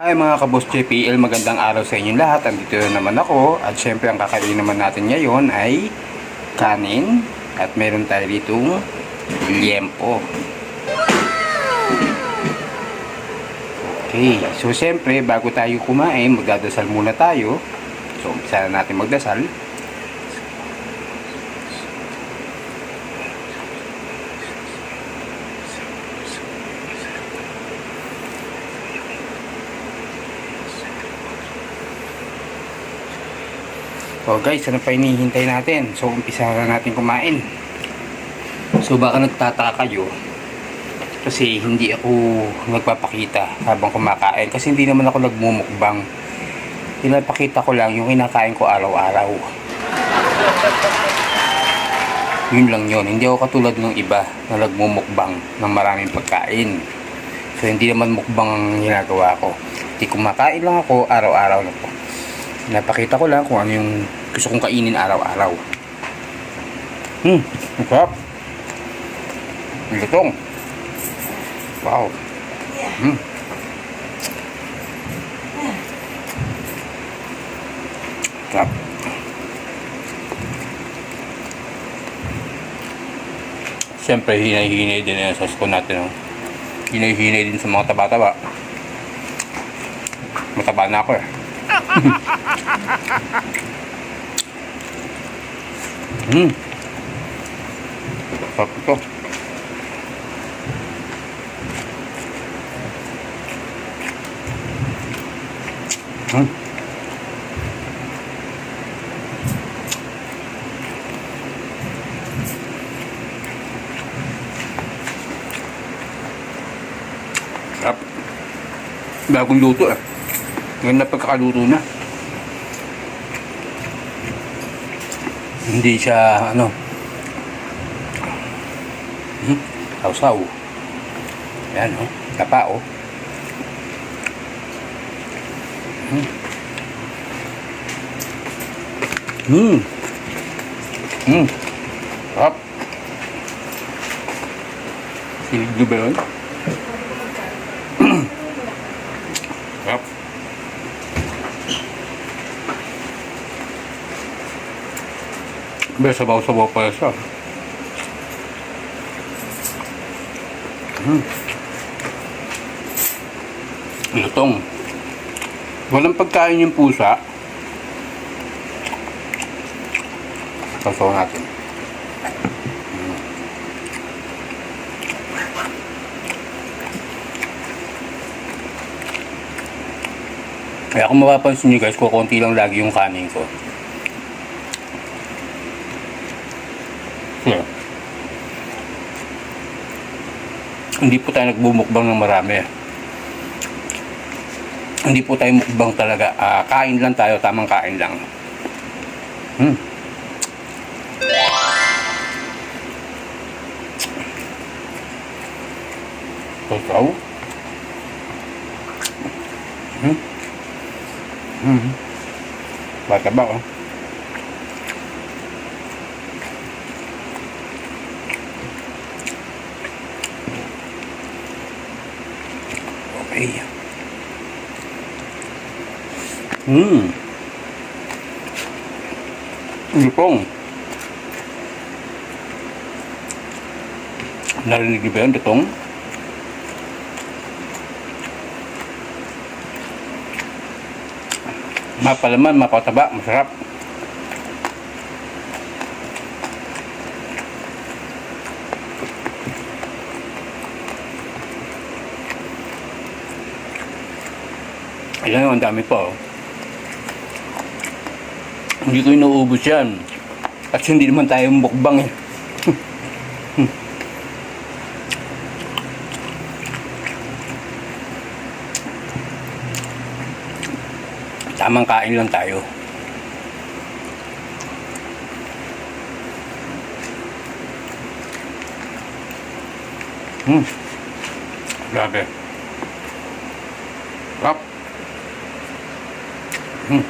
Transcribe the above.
Hi mga kabos JPL, magandang araw sa inyong lahat. Andito na naman ako at syempre ang kakain naman natin ngayon ay kanin at meron tayo ditong liempo. Okay, so syempre bago tayo kumain, magdadasal muna tayo. So umpisa na natin magdasal. So guys, ano pa hinihintay natin? So umpisa na natin kumain. So baka nagtataka kayo kasi hindi ako nagpapakita habang kumakain kasi hindi naman ako nagmumukbang. Pinapakita ko lang yung kinakain ko araw-araw. Yun lang yun. Hindi ako katulad ng iba na nagmumukbang ng maraming pagkain. So hindi naman mukbang ang ginagawa ko. Hindi kumakain lang ako araw-araw na po. Napakita ko lang kung ano yung gusto kong kainin araw-araw. Hmm, ang sarap. Ang lutong. Wow. Hmm. Sarap. Siyempre, hinay-hinay din yung sauce ko natin. Oh. Hinay-hinay din sa mga taba-taba. Mataba na ako eh. Hmm. Sarap ito. Hmm. Sarap. Bagong luto eh. Ngayon na pagkakaluto na. Hindi siya ano. Hmm, sausaw. Yan oh, tapa oh. Hmm. Hmm. Hmm. Sarap. Silig ba yun? Sarap. May sabaw-sabaw pa siya. Hmm. Lutong. Walang pagkain yung pusa. Sasaw natin. Hmm. Kaya kung mapapansin nyo guys, kukunti lang lagi yung kanin ko. Yeah. Hindi po tayo nagbumukbang ng marami. Hindi po tayo mukbang talaga. Ah, kain lang tayo, tamang kain lang. Hmm. Sasaw. Hmm. Hmm. Bata ba oh? Okay. Hmm. Lupong. Narinig ba yun, ditong? Mapalaman, mapataba, masarap. Ayan, ang dami pa oh. Hindi ko inuubos yan. Kasi hindi naman tayo mukbang eh. Tamang kain lang tayo. Hmm. Grabe. Hmm